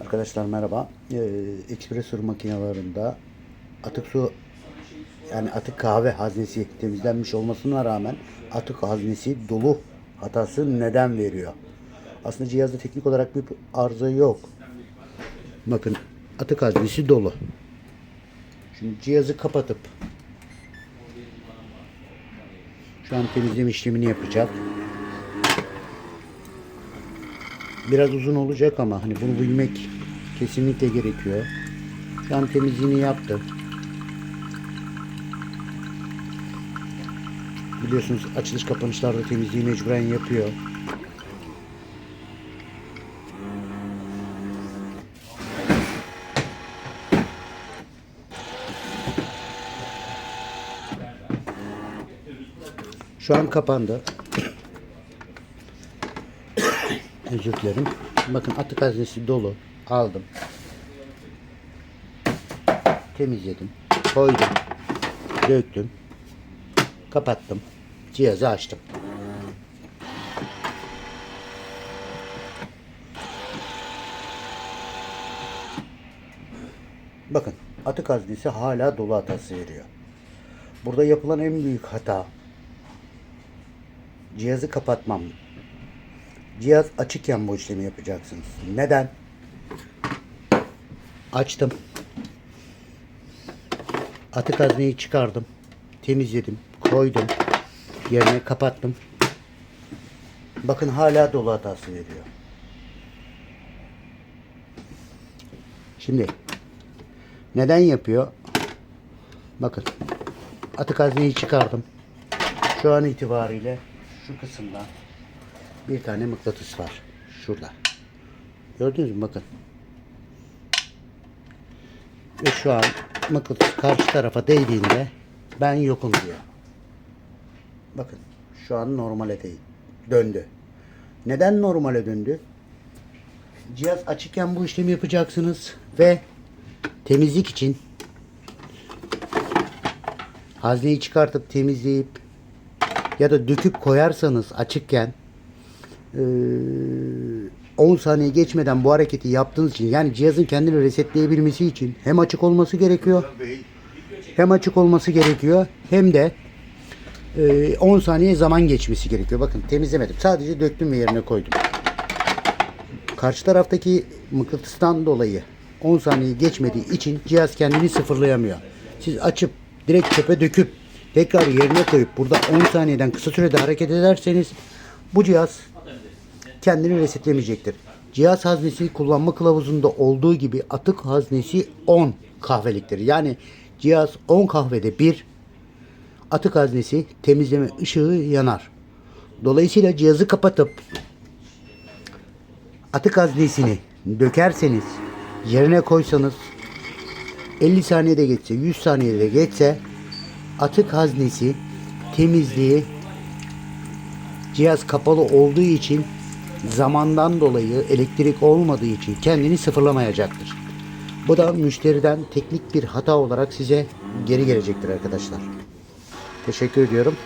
Arkadaşlar merhaba. Ee, Expressor makinalarında atık su yani atık kahve haznesi temizlenmiş olmasına rağmen atık haznesi dolu hatası neden veriyor? Aslında cihazda teknik olarak bir arıza yok. Bakın atık haznesi dolu. Şimdi cihazı kapatıp şu an temizleme işlemini yapacak. Biraz uzun olacak ama hani bunu bilmek kesinlikle gerekiyor. Şu temizliğini yaptı. Biliyorsunuz açılış kapanışlarda temizliği mecburen yapıyor. Şu an kapandı. Özür dilerim. Bakın atık haznesi dolu. Aldım. Temizledim. Koydum. Döktüm. Kapattım. Cihazı açtım. Bakın atık haznesi hala dolu hatası veriyor. Burada yapılan en büyük hata cihazı kapatmam. Cihaz açıkken bu işlemi yapacaksınız. Neden? Açtım. Atık hazneyi çıkardım. Temizledim. Koydum. Yerine kapattım. Bakın hala dolu hatası veriyor. Şimdi neden yapıyor? Bakın atık hazneyi çıkardım. Şu an itibariyle şu kısımda bir tane mıknatıs var. Şurada. Gördünüz mü? Bakın. Ve şu an mıknatıs karşı tarafa değdiğinde ben yokum diyor. Bakın. Şu an normale değil. Döndü. Neden normale döndü? Cihaz açıkken bu işlemi yapacaksınız ve temizlik için hazneyi çıkartıp temizleyip ya da döküp koyarsanız açıkken 10 saniye geçmeden bu hareketi yaptığınız için yani cihazın kendini resetleyebilmesi için hem açık olması gerekiyor hem açık olması gerekiyor hem de eee, 10 saniye zaman geçmesi gerekiyor. Bakın temizlemedim. Sadece döktüm ve yerine koydum. Karşı taraftaki mıknatıstan dolayı 10 saniye geçmediği için cihaz kendini sıfırlayamıyor. Siz açıp direkt çöpe döküp tekrar yerine koyup burada 10 saniyeden kısa sürede hareket ederseniz bu cihaz kendini resetlemeyecektir. Cihaz haznesi kullanma kılavuzunda olduğu gibi atık haznesi 10 kahveliktir. Yani cihaz 10 kahvede bir atık haznesi temizleme ışığı yanar. Dolayısıyla cihazı kapatıp atık haznesini dökerseniz yerine koysanız 50 saniyede geçse 100 saniyede geçse atık haznesi temizliği cihaz kapalı olduğu için zamandan dolayı elektrik olmadığı için kendini sıfırlamayacaktır. Bu da müşteriden teknik bir hata olarak size geri gelecektir arkadaşlar. Teşekkür ediyorum.